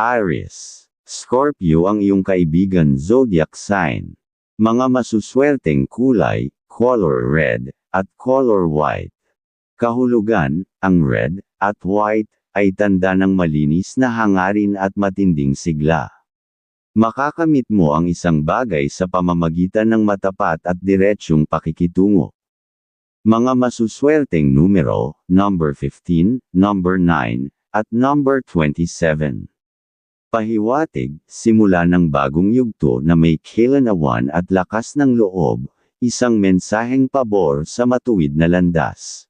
Aries. Scorpio ang iyong kaibigan zodiac sign. Mga masuswerteng kulay, color red, at color white. Kahulugan, ang red, at white, ay tanda ng malinis na hangarin at matinding sigla. Makakamit mo ang isang bagay sa pamamagitan ng matapat at diretsyong pakikitungo. Mga masuswerteng numero, number 15, number 9, at number 27. Pahiwatig, simula ng bagong yugto na may kilanawan at lakas ng loob, isang mensaheng pabor sa matuwid na landas.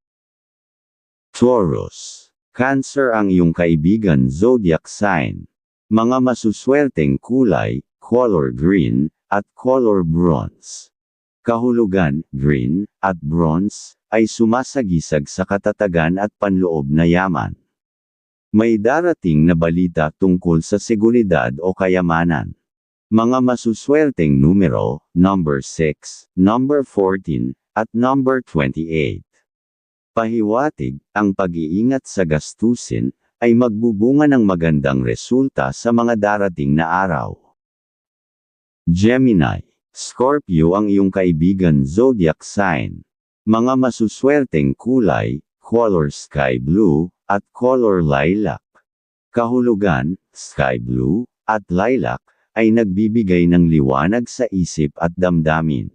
Taurus. Cancer ang iyong kaibigan zodiac sign. Mga masuswerteng kulay, color green, at color bronze. Kahulugan, green, at bronze, ay sumasagisag sa katatagan at panloob na yaman. May darating na balita tungkol sa seguridad o kayamanan. Mga masuswerteng numero, number 6, number 14, at number 28. Pahiwatig, ang pag-iingat sa gastusin, ay magbubunga ng magandang resulta sa mga darating na araw. Gemini. Scorpio ang iyong kaibigan zodiac sign. Mga masuswerteng kulay, color sky blue, at color lilac. Kahulugan, sky blue, at lilac, ay nagbibigay ng liwanag sa isip at damdamin.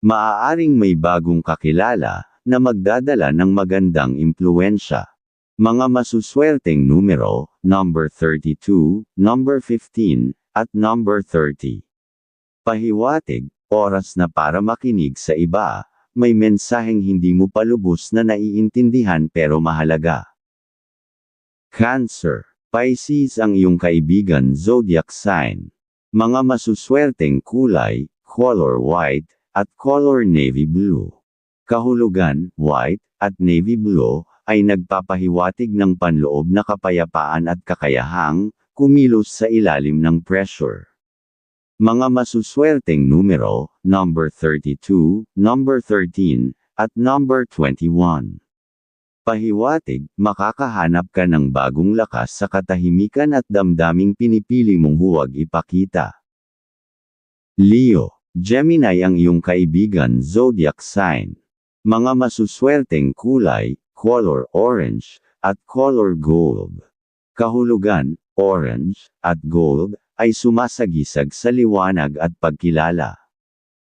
Maaaring may bagong kakilala, na magdadala ng magandang impluensya. Mga masuswerteng numero, number 32, number 15, at number 30. Pahiwatig, oras na para makinig sa iba, may mensaheng hindi mo palubos na naiintindihan pero mahalaga. Cancer. Pisces ang iyong kaibigan zodiac sign. Mga masuswerteng kulay, color white, at color navy blue. Kahulugan, white, at navy blue, ay nagpapahiwatig ng panloob na kapayapaan at kakayahang, kumilos sa ilalim ng pressure. Mga masuswerteng numero, number 32, number 13, at number 21. Pahiwatig, makakahanap ka ng bagong lakas sa katahimikan at damdaming pinipili mong huwag ipakita. Leo, Gemini ang iyong kaibigan zodiac sign. Mga masuswerteng kulay, color orange, at color gold. Kahulugan, orange, at gold, ay sumasagisag sa liwanag at pagkilala.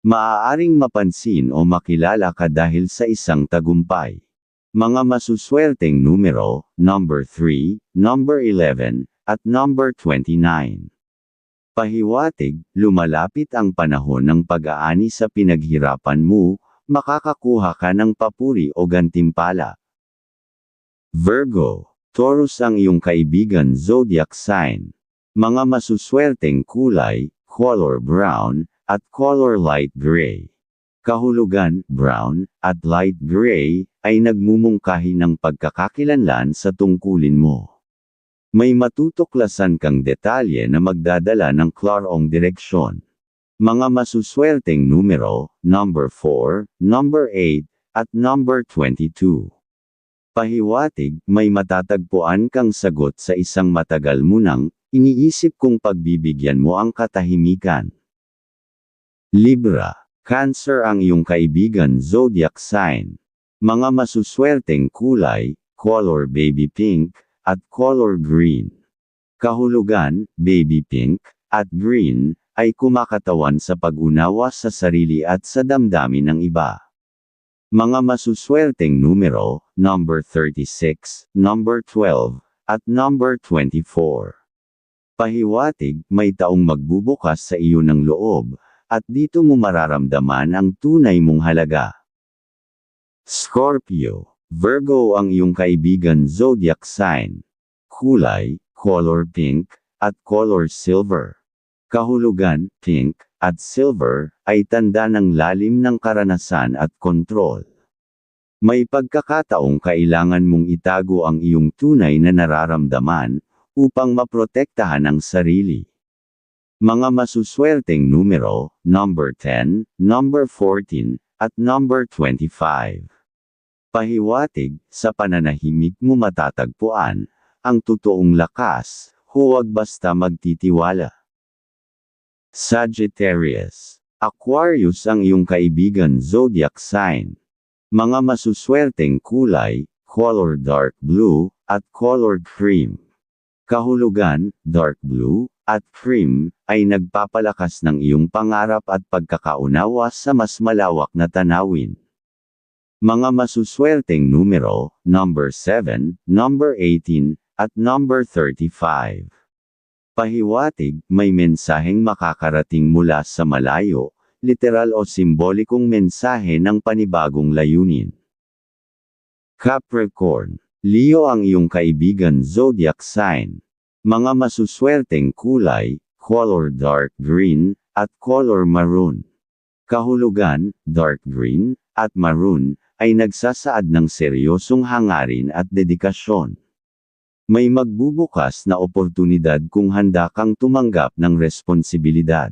Maaaring mapansin o makilala ka dahil sa isang tagumpay. Mga masuswerteng numero, number 3, number 11, at number 29. Pahiwatig, lumalapit ang panahon ng pag-aani sa pinaghirapan mo, makakakuha ka ng papuri o gantimpala. Virgo, Taurus ang iyong kaibigan zodiac sign. Mga masuswerteng kulay, color brown, at color light gray. Kahulugan, brown, at light gray, ay nagmumungkahi ng pagkakakilanlan sa tungkulin mo. May matutuklasan kang detalye na magdadala ng klarong direksyon. Mga masuswerteng numero, number 4, number 8, at number 22. Pahiwatig, may matatagpuan kang sagot sa isang matagal mo nang Iniisip kong pagbibigyan mo ang katahimikan. Libra. Cancer ang iyong kaibigan zodiac sign. Mga masuswerteng kulay, color baby pink, at color green. Kahulugan, baby pink, at green, ay kumakatawan sa pag-unawa sa sarili at sa damdamin ng iba. Mga masuswerteng numero, number 36, number 12, at number 24. Pahiwatig, may taong magbubukas sa iyo ng loob, at dito mo mararamdaman ang tunay mong halaga. Scorpio, Virgo ang iyong kaibigan zodiac sign. Kulay, color pink, at color silver. Kahulugan, pink, at silver, ay tanda ng lalim ng karanasan at kontrol. May pagkakataong kailangan mong itago ang iyong tunay na nararamdaman, upang maprotektahan ang sarili. Mga masuswerteng numero, number 10, number 14, at number 25. Pahiwatig, sa pananahimik mo matatagpuan, ang totoong lakas, huwag basta magtitiwala. Sagittarius. Aquarius ang iyong kaibigan zodiac sign. Mga masuswerteng kulay, color dark blue, at color cream. Kahulugan, dark blue, at cream, ay nagpapalakas ng iyong pangarap at pagkakaunawa sa mas malawak na tanawin. Mga masuswerteng numero, number 7, number 18, at number 35. Pahiwatig, may mensaheng makakarating mula sa malayo, literal o simbolikong mensahe ng panibagong layunin. Capricorn. Leo ang iyong kaibigan zodiac sign. Mga masuswerteng kulay, color dark green, at color maroon. Kahulugan, dark green, at maroon, ay nagsasaad ng seryosong hangarin at dedikasyon. May magbubukas na oportunidad kung handa kang tumanggap ng responsibilidad.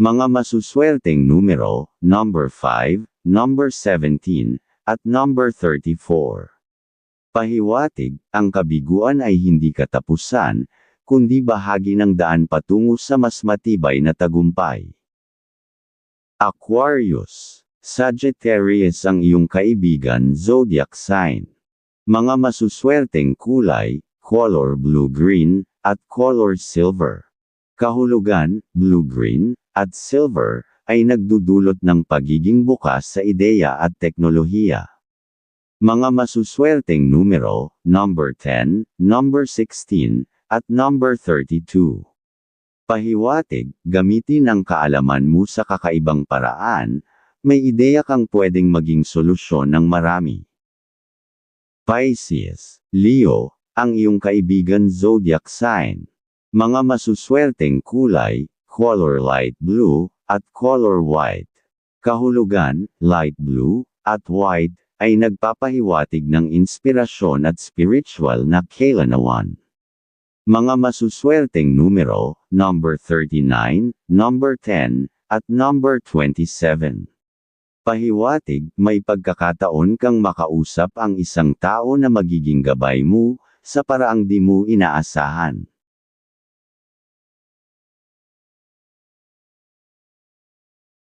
Mga masuswerteng numero, number 5, number 17, at number 34. Pahiwatig, ang kabiguan ay hindi katapusan, kundi bahagi ng daan patungo sa mas matibay na tagumpay. Aquarius. Sagittarius ang iyong kaibigan zodiac sign. Mga masuswerteng kulay, color blue-green, at color silver. Kahulugan, blue-green, at silver, ay nagdudulot ng pagiging bukas sa ideya at teknolohiya. Mga masuswerteng numero, number 10, number 16, at number 32. Pahiwatig, gamitin ang kaalaman mo sa kakaibang paraan, may ideya kang pwedeng maging solusyon ng marami. Pisces, Leo, ang iyong kaibigan zodiac sign. Mga masuswerteng kulay, color light blue, at color white. Kahulugan, light blue, at white, ay nagpapahiwatig ng inspirasyon at spiritual na kailanawan. Mga masuswerteng numero, number 39, number 10, at number 27. Pahiwatig, may pagkakataon kang makausap ang isang tao na magiging gabay mo, sa paraang di mo inaasahan.